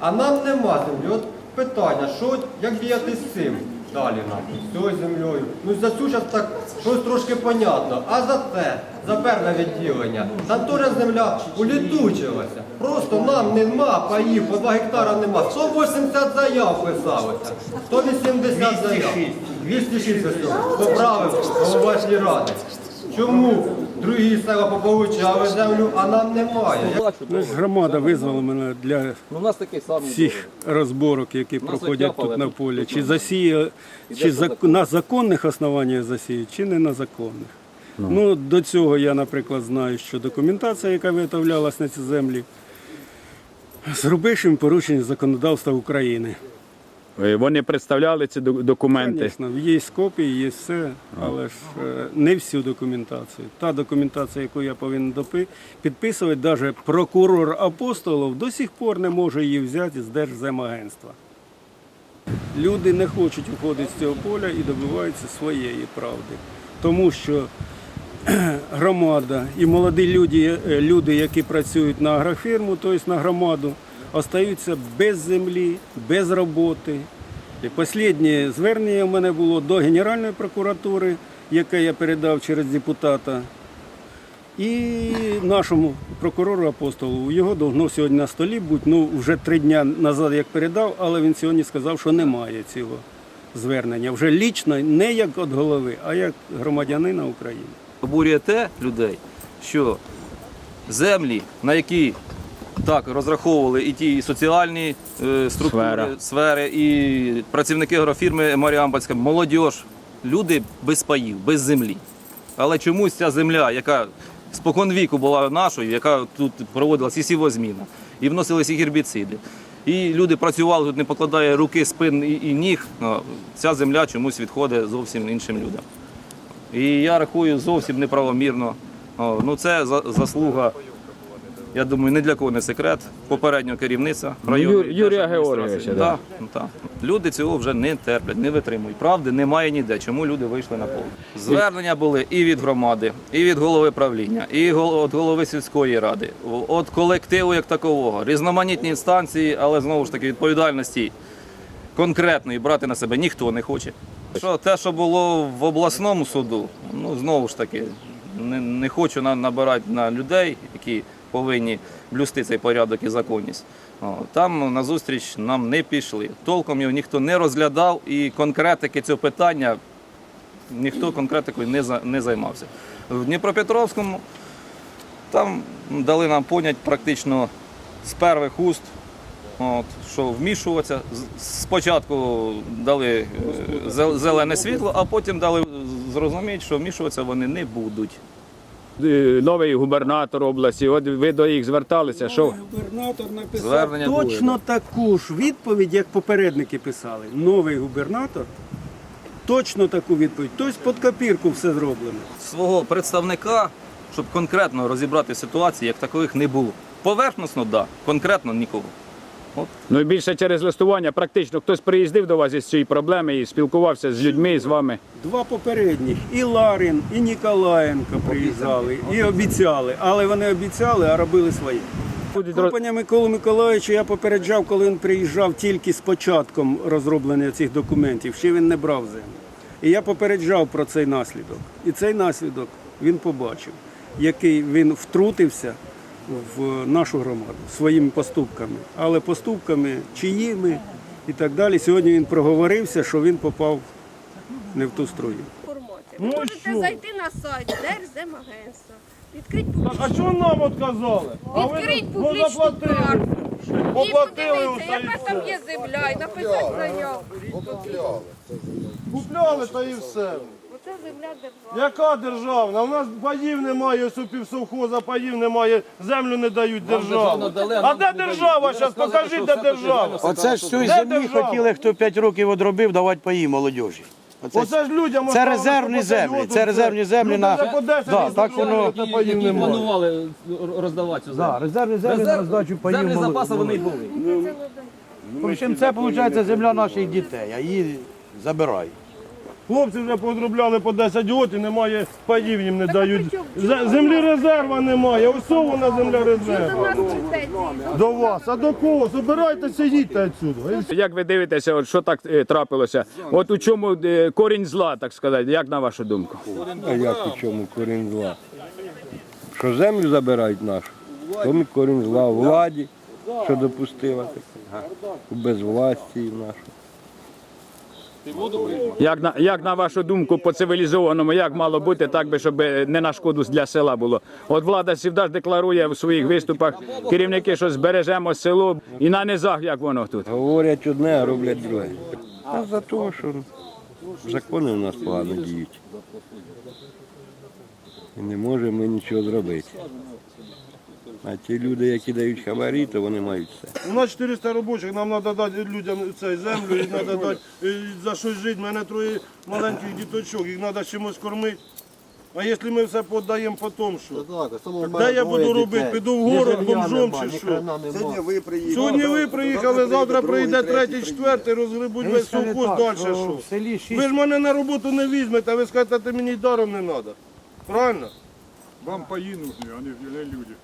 А нам нема землі. От питання, що, як діяти з цим далі нам, з цією землею. Ну за цю зараз так щось трошки понятно. А за те, за перше відділення, там теж земля улітучилася. Просто нам нема паїв, по 2 гектара нема. 180 заяв писалося, 180 заяв. 206 ось поправив голова ради. Чому другі села пополучали землю, а нам немає? Ну, громада визвала мене для Ну, у нас такий самий. всіх розборок, які нас проходять тут на полі. Чи засіє, чи за на законних основаннях засіють, чи не на законних. Ну, до цього я, наприклад, знаю, що документація, яка виготовлялась на ці землі, з грубейшим порушенням законодавства України. Е, Вони представляли ці документи. Звісно, є копії, є все, але ж е, не всю документацію. Та документація, яку я повинен підписувати, навіть прокурор апостолов до сих пор не може її взяти з Держземагентства. Люди не хочуть уходити з цього поля і добиваються своєї правди. Тому що громада і молоді люди, е, люди, які працюють на агрофірму, тобто на громаду, остаються без землі, без роботи. І останнє звернення в мене було до Генеральної прокуратури, яке я передав через депутата. І нашому прокурору апостолу його должно сьогодні на столі бути. Ну вже три дні назад як передав, але він сьогодні сказав, що немає цього звернення. Вже лічно не як від голови, а як громадянина України. Обурює те людей, що землі, на які так розраховували і ті соціальні е, структури, Сфера. сфери, і працівники агрофірми Маріамбальська, молодь, люди без паїв, без землі. Але чомусь ця земля, яка спокон віку була нашою, яка тут проводилася і сівозміна, і вносилися гербіциди. І люди працювали тут, не покладає руки, спин і, і ніг. Ця земля чомусь відходить зовсім іншим людям. І я рахую зовсім неправомірно. Ну це заслуга, я думаю, не для кого не секрет. Попереднього керівництва районної Ю- Юрія. Георгійовича, Да, да. ну. Люди цього вже не терплять, не витримують. Правди немає ніде. Чому люди вийшли на поле? Звернення були і від громади, і від голови правління, і гол- від голови сільської ради, від колективу як такового, різноманітні інстанції, але знову ж таки відповідальності конкретної брати на себе ніхто не хоче. Що те, що було в обласному суду, ну знову ж таки, не, не хочу на, набирати на людей, які повинні блюсти цей порядок і законність. Там на зустріч нам не пішли. Толком його ніхто не розглядав, і конкретики цього питання ніхто конкретикою не, займався. В Дніпропетровському там дали нам понять практично з перших уст, от, що вмішуватися. Спочатку дали е, зелене світло, а потім дали зрозуміти, що вмішуватися вони не будуть. Е, Новий губернатор області, от ви до їх зверталися, що Губернатор написав Звернення точно таку ж відповідь, як попередники писали. Новий губернатор точно таку відповідь. Тобто під копірку все зроблено. Свого представника, щоб конкретно розібрати ситуацію, як такових не було. Поверхносно, так, да, конкретно нікого. От ну і більше через листування, практично хтось приїздив до вас із цієї проблеми і спілкувався з людьми, з вами. Два попередніх і Ларин, і Ніколаєнко приїжджали, і обіцяли. Але вони обіцяли, а робили своє. Будуть Компанія Миколи Миколаївича я попереджав, коли він приїжджав тільки з початком розроблення цих документів, ще він не брав землю. І я попереджав про цей наслідок. І цей наслідок він побачив, який він втрутився в нашу громаду своїми поступками, але поступками чиїми і так далі. Сьогодні він проговорився, що він попав не в ту струю. Ну, Ви можете що? зайти на сайт Держземагентства, відкрити А публічну, що нам отказали? А ви ну, публічну карту і Оплатили усе яка там є земля, і написати заяву. Купляли та і все. Оце земля державна. Яка державна? У нас паїв немає, у паїв немає, землю не дають державу. А де держава? Зараз покажіть, де держава. Оце ж Де землі держава? хотіли, хто 5 років одробив, давати паї молодіжі. Оце, Оце ж людям це оставили, резервні землі, це резервні землі на по 10 да, так воно живуть, а паїв немає. планували роздавати цю да, резервні землі на роздачу паїв. Землі молод- запаси вони й були. В общем, це виходить земля наших дітей, а її забирають. Хлопці вже подробляли по 10 років, і немає паїв їм не Так, дають. чому? Землі резерва немає. Ось вона земля резерва. До вас, а до кого? Забирайтеся, їдьте відсюди. І все. Як ви дивитеся, от що так е, трапилося? От у чому е, корінь зла, так сказати, як на вашу думку? А як у чому корінь зла? Що землю забирають нашу, тому корінь зла у владі, що допустила таке, у безвласті нашу. Як на, як на вашу думку, по цивілізованому, як мало бути, так би, щоб не на шкоду для села було? От влада завжди декларує в своїх виступах, керівники, що збережемо село і на низах, як воно тут. Говорять одне, а роблять друге. А за того, що закони у нас погано діють. І не можемо ми нічого зробити. А ті люди, які дають хабарі, то вони мають все. У нас 400 робочих, нам треба дати людям цей землю, і треба дати е, за щось жити. У мене троє маленьких діточок, їх треба чимось кормити. А якщо ми все подаємо потім, що? Де я буду робити? Піду в город бомжом чи що? Сьогодні ви приїхали, завтра прийде третій, четвертий, розгребуть весь совхоз далі що. Ви ж мене на роботу не візьмете, ви скажете, ти мені й даром не треба. Правильно? Вам паї нужні, а не люди.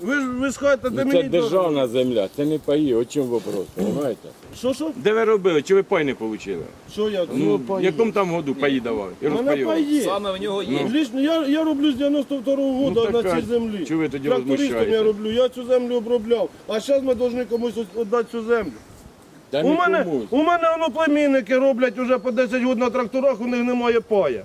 Ви ж ви скажете, ти Це мені даром. державна земля, це не паї, о чому вопрос, розумієте? Що, що? Де ви робили, чи ви пай не отримали? Що я? Ну, в якому там году паї давали? І Мене розпаювали? паї. Саме в нього є. Лічно я, я роблю з 92-го року Ну, на так, цій землі. чого ви тоді Трактористом я роблю, я цю землю обробляв. А зараз ми повинні комусь віддати цю землю. Та У мене, нікому. у мене воно племінники роблять уже по 10 років на тракторах, у них немає пая.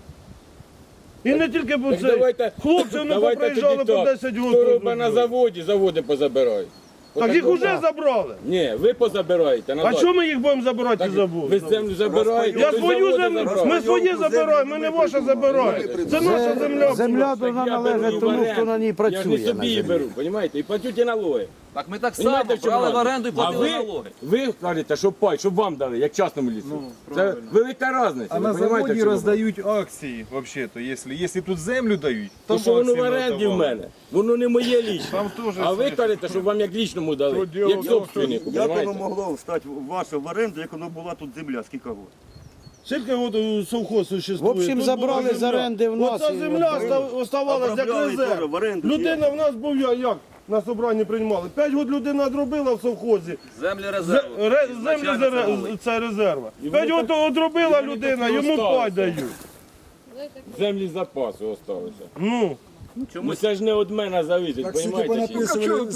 І не тільки по Так це. давайте, Хлопці вони давайте поприїжджали тоді по так. 10 Хто років. робить на заводі, заводи позабирають. Так їх Отак уже от. забрали. Ні, ви позабираєте. А назад. чому ми їх будемо забирати заводу? Ви землю забираєте, Я свою заводи землю, забрали. ми свої забираємо, ми не ваша забираємо. Це наша земля. Земля Так повинна я беру належати в тому, оренду. хто на ній Я ж працює. не на собі її землі. беру, розумієте? І платю ті налоги. Так ми так само Понімаєте, в чому брали в оренду і А платили ви, налоги. ви кажете, що пай, щоб вам дали, як частному лісу. Це велика різниця. А ви на понімаєте, в заводі чому? роздають акції, взагалі-то, якщо, якщо тут землю дають, То то що воно в оренді в мене? Воно не моє лічне. Там теж А ви кажете, щоб вам як лічному дали, То діло як в тому, собственнику, Як воно понімаєте? могло стати ваше в оренду, як воно була тут земля, скільки років? Скільки от е, совхоз существує? В общем, Тут забрали була з оренди в нас Оця і земля оставалась як Обробляли теж резерв. в оренду. Людина в нас був я як на собранні приймали. П'ять год людина зробила в совхозі. Землі резерву. ре- Землі Ізначально це резерва. П'ять год одробила людина, йому пай дають. Землі запасу залишилися. Ну, Ну це ж не від мене зависить, ні?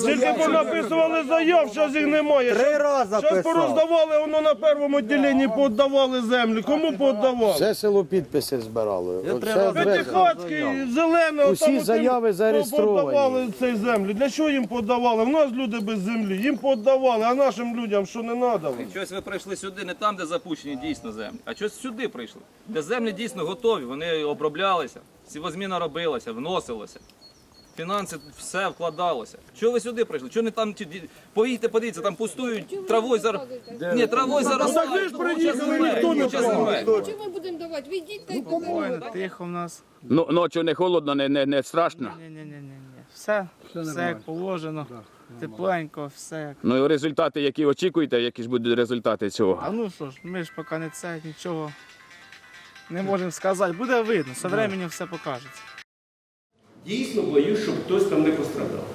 тільки понаписували заяв, зараз їх немає. Три рази Зараз писав. пороздавали, воно на першому відділенні подавали землю. Кому подавали? Все село підписи збирало. Оце П'ятихатський, зелене, Усі отам заяви отим зареєстровані. Подавали цей землю. Для чого їм подавали? В нас люди без землі. Їм подавали, а нашим людям що не надали? Щось ви прийшли сюди не там, де запущені дійсно землі, а щось сюди прийшли, де землі дійсно готові, вони оброблялися, сівозміна робилася, вносилося. Фінанси все вкладалося. Чого ви сюди прийшли? Чого не там ті поїдьте, подивіться, там пустують травою зар... Ні, травою Ну, так ви ж приїхали, ніхто не Чому ми будемо давати? Відійдіть та й Спокійно, тихо в нас. Ну, ночі не холодно, не, не, не страшно. Ні, ні, ні, ні, ні. Все, все як положено. Тепленько, все як. Ну і результати, які очікуєте, які ж будуть результати цього? А ну що ж, ми ж поки не це, нічого не можемо сказати. Буде видно, з часом все покажеться. Дійсно боюсь, щоб хтось там не пострадав.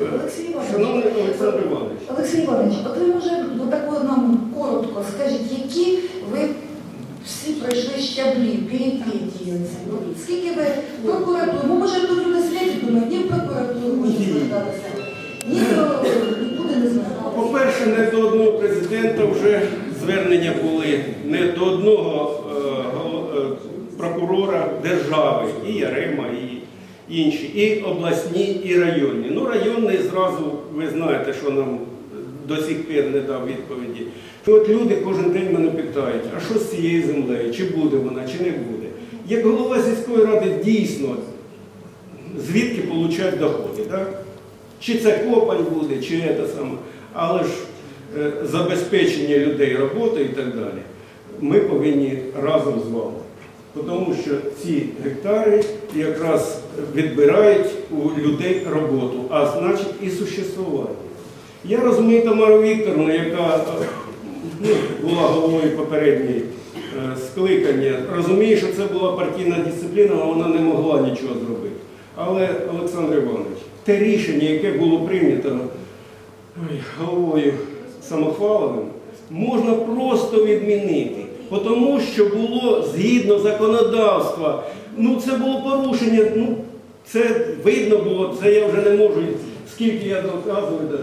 Олексій Іванович, Шановний Олександр Іванович, Олексій Іванович, от ви може отак нам коротко скажіть, які ви всі пройшли щаблі, перипетії оці? Ну, Скільки ви в прокуратуру, ну може тут люди слідчі думають, ні в прокуратуру не зверталися, ні до нікуди не зверталися. по-перше, не до одного президента вже звернення були, не до одного е, е, прокурора держави, і Ярима, і інші, і обласні, і районні. Ну, районний зразу, ви знаєте, що нам до сих пір не дав відповіді. От люди кожен день мене питають, а що з цією землею, чи буде вона, чи не буде. Як голова сільської ради дійсно звідки получають доходи. Так? Чи це копань буде, чи це саме. Але ж забезпечення людей роботою і так далі, ми повинні разом з вами. Тому що ці гектари якраз відбирають у людей роботу, а значить і существування. Я розумію Тамару Вікторовну, яка е, ну, була головою попередньої е, скликання. Розумію, що це була партійна дисципліна, а вона не могла нічого зробити. Але, Олександр Іванович, те рішення, яке було прийнято ой, головою Самохваловим, можна просто відмінити. Тому що було згідно законодавства, ну це було порушення, ну це видно було, це я вже не можу, скільки я доказую. да.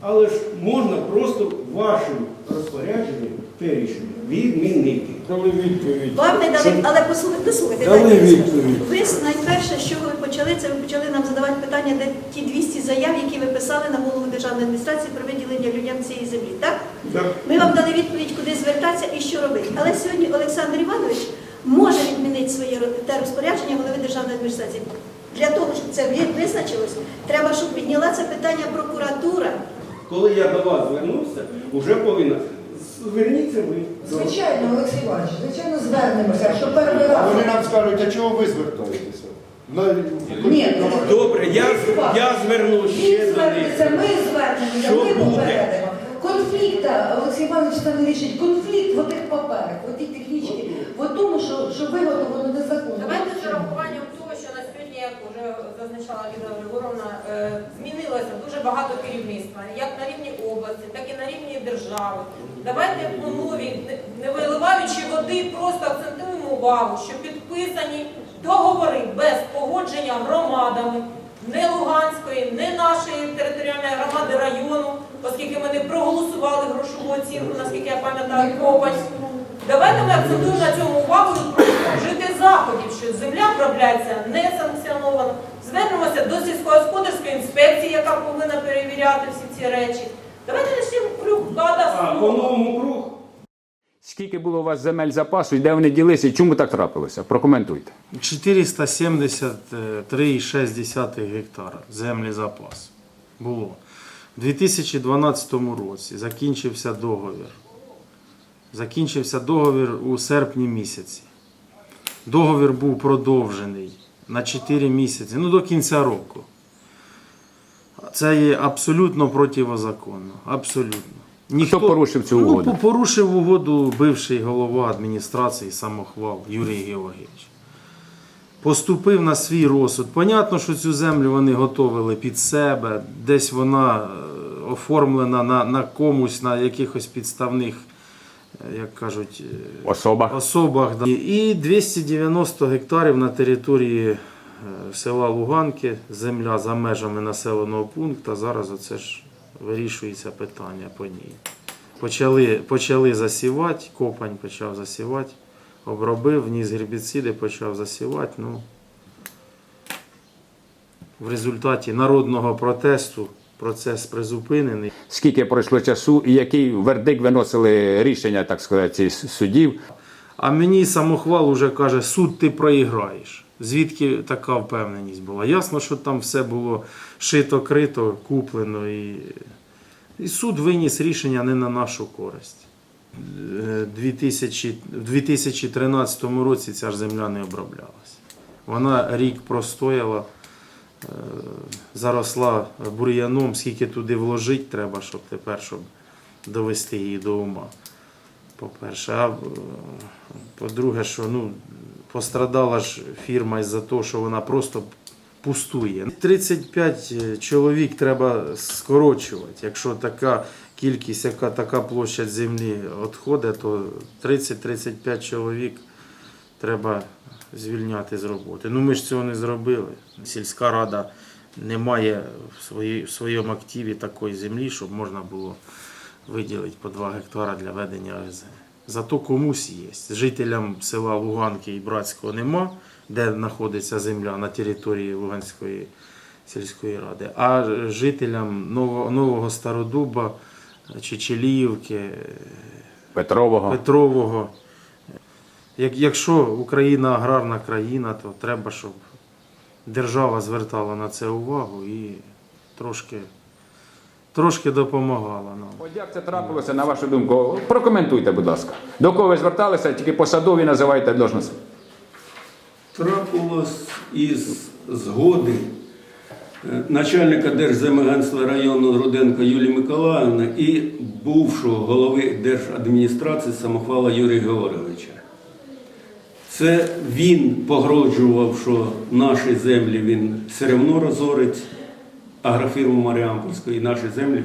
Але ж можна просто вашим розпорядженням те рішення відмінити. Дали відповідь. Вам не дали, але послухайте, послухайте. Дали відповідь. Ви с- найперше, що ви почали, це ви почали нам задавати питання, де ті 200 заяв, які ви писали на голову державної адміністрації про виділення людям цієї землі. Так? Так. Ми вам дали відповідь, куди звертатися і що робити. Але сьогодні Олександр Іванович може відмінити своє те розпорядження голови державної адміністрації. Для того, щоб це визначилось, треба, щоб підняла це питання прокуратура. Коли я до вас звернувся, вже повинна. Зверніться ви. Звичайно, Олексій Іванович, звичайно, звернемося, що перший раз. Вони нам скажуть, а чого ви звертаєтеся? Ні, Добре, я, я звернусь ще до звернеться, них. ми звернемося, ми буде? попередимо. Конфлікта, Олексій Іванович це не рішить. Конфлікт в отих паперах, в отій технічній, в тому, що, що виготовлено незаконно. Давайте з урахуванням того, що на сьогодні, як вже зазначала Ліда Григоровна, е, змінилося дуже багато керівництва, як на рівні області, так і на рівні держави. Давайте по новій, не- не виливаючи води, просто акцентуємо увагу, що підписані договори без погодження громадами не Луганської, не нашої територіальної громади району, оскільки ми не проголосували грошову оцінку, наскільки я пам'ятаю, Копань. Давайте ми акцентуємо на цьому увагу вжити заходів, що земля обробляється не санкціоновано. Звернемося до сільськогосподарської інспекції, яка повинна перевіряти всі ці речі. Давайте лишимо круг А, кадастру. по новому кругу. Скільки було у вас земель запасу і де вони ділися, і чому так трапилося? Прокоментуйте. 473,6 гектара землі запас було. У 2012 році закінчився договір. Закінчився договір у серпні місяці. Договір був продовжений на 4 місяці, ну до кінця року. Це є абсолютно противозаконно. Абсолютно. Хто порушив цю Ну, угоду? порушив угоду бивший голова адміністрації самохвал Юрій Георгійович. Поступив на свій розсуд. Понятно, що цю землю вони готовили під себе, десь вона е, оформлена на, на комусь, на якихось підставних, е, як кажуть, е, Особа. особах. да. І 290 гектарів на території села Луганки, земля за межами населеного пункту. Зараз оце ж вирішується питання по ній. Почали, почали засівати, копань почав засівати, обробив, вніс гербіциди, почав засівати. Ну, в результаті народного протесту процес призупинений. Скільки пройшло часу і який вердикт виносили рішення, так сказати, ці суддів? А мені самохвал уже каже, суд ти проіграєш. Звідки така впевненість була? Ясно, що там все було шито-крито, куплено, і, і суд виніс рішення не на нашу користь. Е, 2000, в 2013 році ця ж земля не оброблялась. Вона рік простояла, е, заросла бур'яном, скільки туди вложити треба, щоб тепер щоб довести її до ума. По-перше, а е, по-друге, що ну, пострадала ж фірма із-за того, що вона просто пустує. 35 чоловік треба скорочувати. Якщо така кількість, яка така площадь землі відходить, то 30-35 чоловік треба звільняти з роботи. Ну ми ж цього не зробили. Сільська рада не має в своєму активі такої землі, щоб можна було виділити по 2 гектара для ведення ОСГ. Зато комусь є. Жителям села Луганки і Братського нема, де знаходиться земля на території Луганської сільської ради. А жителям Нового, Нового Стародуба, Чечеліївки, Петрового. Петрового. Як, якщо Україна аграрна країна, то треба, щоб держава звертала на це увагу і трошки, трошки допомагала нам. От як це трапилося, на вашу думку? Прокоментуйте, будь ласка. До кого ви зверталися, тільки посадові називайте должності. трапилось із згоди е, начальника Держземагентства району Руденка Юлії Миколаївни і бувшого голови держадміністрації Самохвала Юрія Георгійовича. Це він погрожував, що наші землі він все одно розорить агрофірму Маріампольську і наші землі,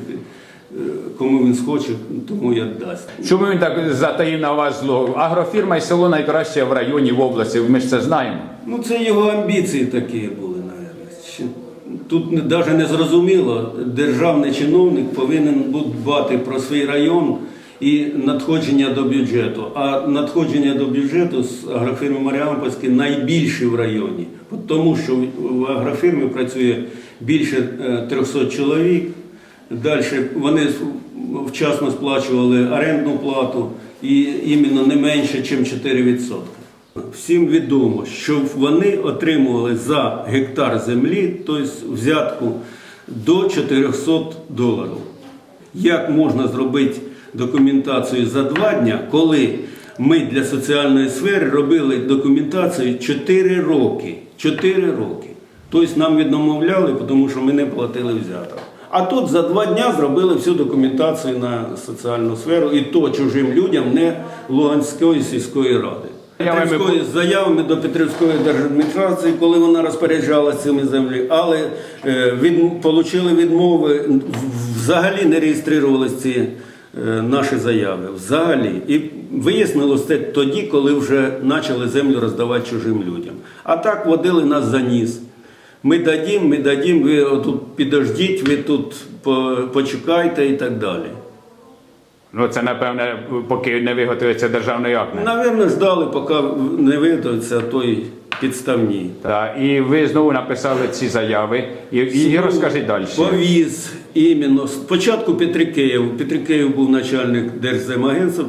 е, кому він схоче, тому і віддасть. Чому він так затаїв на вас зло? Агрофірма і село найкраще в районі, в області, ми ж це знаємо. Ну, це його амбіції такі були, мабуть. Тут навіть не зрозуміло, державний чиновник повинен дбати про свій район і надходження до бюджету. А надходження до бюджету з агрофірми Маріампольської найбільші в районі, тому що в агрофірмі працює більше е, 300 чоловік. Далі вони вчасно сплачували орендну плату і іменно не менше, ніж 4%. Всім відомо, що вони отримували за гектар землі, тобто взятку до 400 доларів. Як можна зробити документацію за два дні, коли ми для соціальної сфери робили документацію 4 роки. 4 роки. Тобто нам відмовляли, тому що ми не платили взяток. А тут за два дні зробили всю документацію на соціальну сферу, і то чужим людям, не Луганської сільської ради. Петрівської- з заявами до Петрівської держадміністрації, коли вона розпоряджалася цими землею, але е, від, отримали відмови, взагалі не реєструвалися ці е, наші заяви. Взагалі. І вияснилось це тоді, коли вже почали землю роздавати чужим людям. А так водили нас за ніс. Ми дадім, ми дадім, ви тут підождіть, ви тут по- почекайте і так далі. Ну це напевне, поки не виготовиться державний акт. Навірно, ждали, поки не виготовиться той підставні. Так, і ви знову написали ці заяви. І, і розкажіть далі. Повіз іменно спочатку Петрикеєв. Петрикеєв був начальник Держземагентства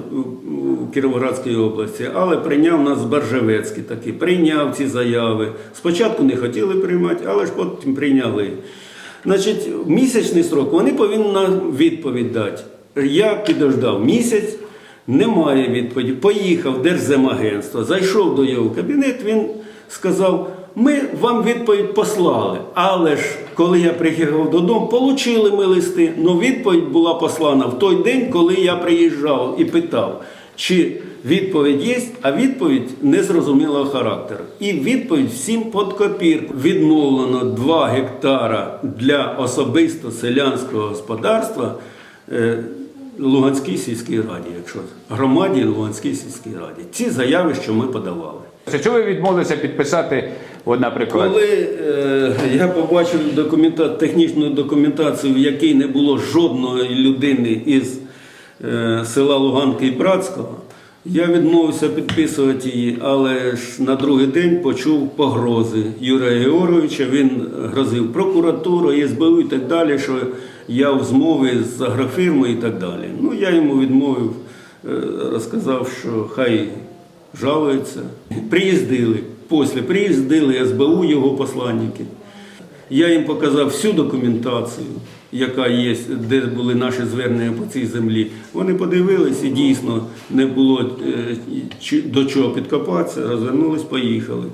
у Кіровоградській області, але прийняв нас Баржевецький такий, прийняв ці заяви. Спочатку не хотіли приймати, але ж потім прийняли. Значить, місячний срок вони повинні нам відповідь дати. Я підождав місяць, немає відповіді. Поїхав в Держземагентство, зайшов до його кабінет, він сказав, ми вам відповідь послали. Але ж коли я приїхав додому, отримали ми листи, але відповідь була послана в той день, коли я приїжджав і питав, чи відповідь є, а відповідь незрозумілого характеру. І відповідь всім під копірку. Відмовлено 2 гектара для особисто селянського господарства. е, Луганській сільській раді, якщо громаді Луганській сільській раді. Ці заяви, що ми подавали. Чого ви відмовилися підписати, от, наприклад, Коли е, я побачив документа, технічну документацію, в якій не було жодної людини із е, села Луганки і Братського, я відмовився підписувати її, але ж на другий день почув погрози Юрія Георгійовича. Він грозив прокуратуру, СБУ і так далі, що я в змові з агрофірмою і так далі. Ну, я йому відмовив, е, розказав, що хай жалується. Приїздили. Після приїздили СБУ його посланники. Я їм показав всю документацію, яка є, де були наші звернення по цій землі. Вони подивилися, дійсно не було е, до чого підкопатися, розвернулись, поїхали.